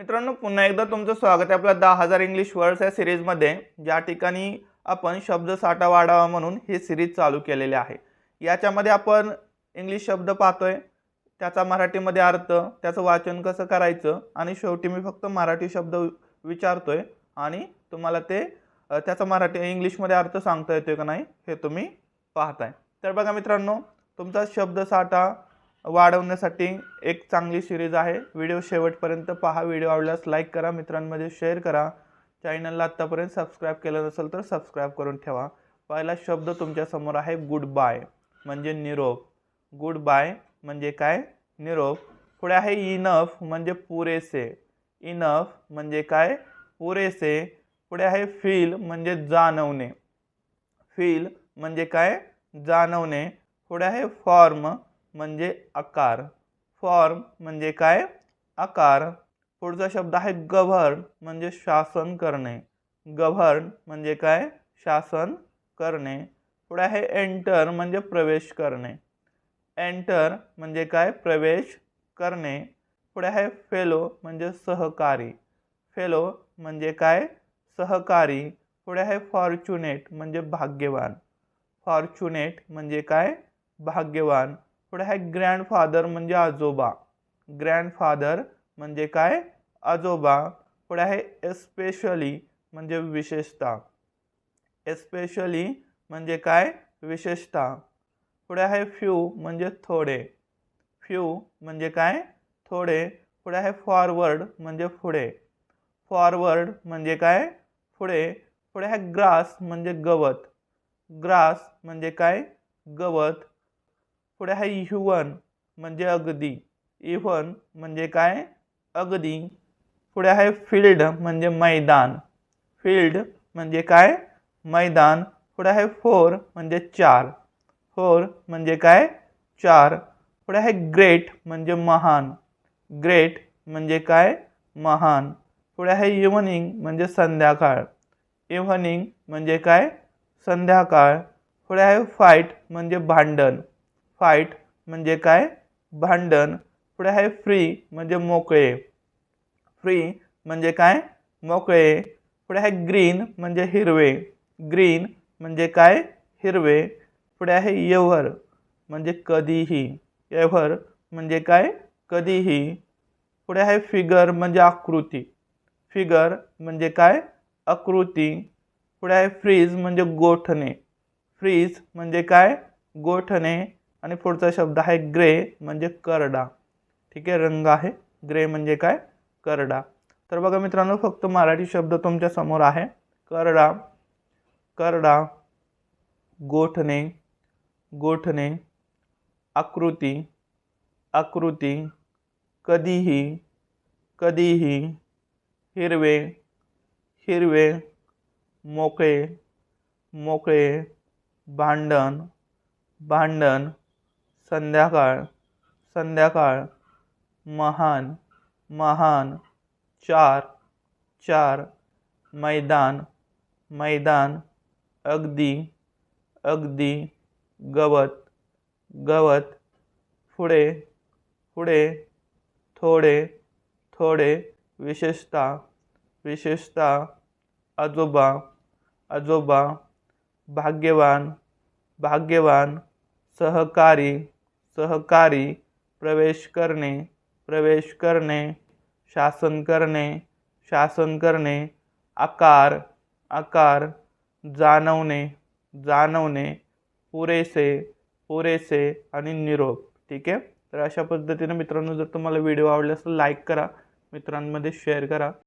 मित्रांनो पुन्हा एकदा तुमचं स्वागत आहे आपल्या दहा हजार इंग्लिश वर्ड्स या सिरीजमध्ये. ज्या ठिकाणी आपण शब्दसाठा वाढावा म्हणून ही सिरीज चालू केलेली आहे. याच्यामध्ये आपण इंग्लिश शब्द पाहतोय. त्याचा मराठीमध्ये अर्थ त्याचं वाचन कसं करायचं आणि शेवटी मी फक्त मराठी शब्द विचारतोय आणि तुम्हाला ते त्याचा मराठी इंग्लिशमध्ये अर्थ सांगता येतोय का नाही हे तुम्ही पाहताय. तर बघा मित्रांनो तुमचा शब्दसाठा वाढवण्यासाठी एक चांगली सिरीज आहे. व्हिडिओ शेवटपर्यंत पहा. व्हिडिओ आवडल्यास लाईक करा. मित्रांमध्ये शेअर करा. चॅनलला आत्तापर्यंत सबस्क्राईब केलं नसेल तर सबस्क्राईब करून ठेवा. पहिला शब्द तुमच्यासमोर आहे गुड बाय म्हणजे निरोप. गुड बाय म्हणजे काय? निरोप. पुढे आहे इनफ म्हणजे पुरेसे. इनफ म्हणजे काय? पुरेसे. पुढे आहे फील म्हणजे जाणवणे. फील म्हणजे काय? जाणवणे. पुढे आहे फॉर्म म्हणजे आकार. फॉर्म म्हणजे काय? आकार. पुढचा शब्द आहे गव्हर्न म्हणजे शासन करणे. गव्हर्न म्हणजे काय? शासन करणे. पुढे आहे एंटर म्हणजे प्रवेश करणे. एंटर म्हणजे काय? प्रवेश करणे. पुढे आहे फेलो म्हणजे सहकारी. फेलो म्हणजे काय? सहकारी. पुढे आहे फॉर्च्युनेट म्हणजे भाग्यवान. फॉर्च्युनेट म्हणजे काय? भाग्यवान. पुढे आहे ग्रँडफादर म्हणजे आजोबा. ग्रँडफादर म्हणजे काय? आजोबा. पुढे आहे एस्पेशली म्हणजे विशेषतः. एस्पेशली म्हणजे काय? विशेषतः. पुढे आहे फ्यू म्हणजे थोडे. फ्यू म्हणजे काय? थोडे. पुढे आहे फॉरवर्ड म्हणजे पुढे. फॉरवर्ड म्हणजे काय? पुढे. पुढे आहे ग्रास म्हणजे गवत. ग्रास म्हणजे काय? गवत. पुढे आहे इव्हन म्हणजे अगदी. इव्हन म्हणजे काय? अगदी. पुढे आहे फ़ील्ड म्हणजे मैदान. फ़ील्ड म्हणजे काय? मैदान. पुढे आहे फोर म्हणजे चार. फोर म्हणजे काय? चार. पुढे आहे ग्रेट म्हणजे महान. ग्रेट म्हणजे काय? महान. पुढे आहे इव्हनिंग म्हणजे संध्याकाळ. इव्हनिंग म्हणजे काय? संध्याकाळ. पुढे आहे फाईट म्हणजे भांडण. फाईट म्हणजे काय? भांडण. पुढे आहे फ्री म्हणजे मोकळे. फ्री म्हणजे काय? मोकळे. पुढे आहे ग्रीन म्हणजे हिरवे. ग्रीन म्हणजे काय? हिरवे. पुढे आहे एव्हर म्हणजे कधीही. एव्हर म्हणजे काय? कधीही. पुढे आहे फिगर म्हणजे आकृती. फिगर म्हणजे काय? आकृती. पुढे आहे फ्रीज म्हणजे गोठणे. फ्रीज म्हणजे काय? गोठणे. आणि पुढचा शब्द आहे ग्रे म्हणजे करडा. ठीक आहे रंग आहे. ग्रे म्हणजे काय? करडा. तर बघा मित्रांनो फक्त मराठी शब्द तुमच्यासमोर आहे. करडा करडा गोठणे गोठणे आकृती आकृती कधीही कधीही हिरवे हिरवे मोकळे मोकळे भांडण भांडण संध्याकाळ संध्याकाळ महान महान चार चार मैदान मैदान अगदी अगदी गवत गवत पुढे पुढे थोडे थोडे विशेषतः विशेषतः आजोबा आजोबा भाग्यवान भाग्यवान सहकारी सहकारी प्रवेश करणे प्रवेश करणे शासन करणे शासन करणे आकार आकार जाणवणे जाणवणे पुरेसे पुरेसे आणि निरोप. ठीक आहे? तर अशा पद्धतीने मित्रांनो जर तुम्हाला व्हिडिओ आवडला असेल लाईक करा. मित्रांमध्ये शेअर करा.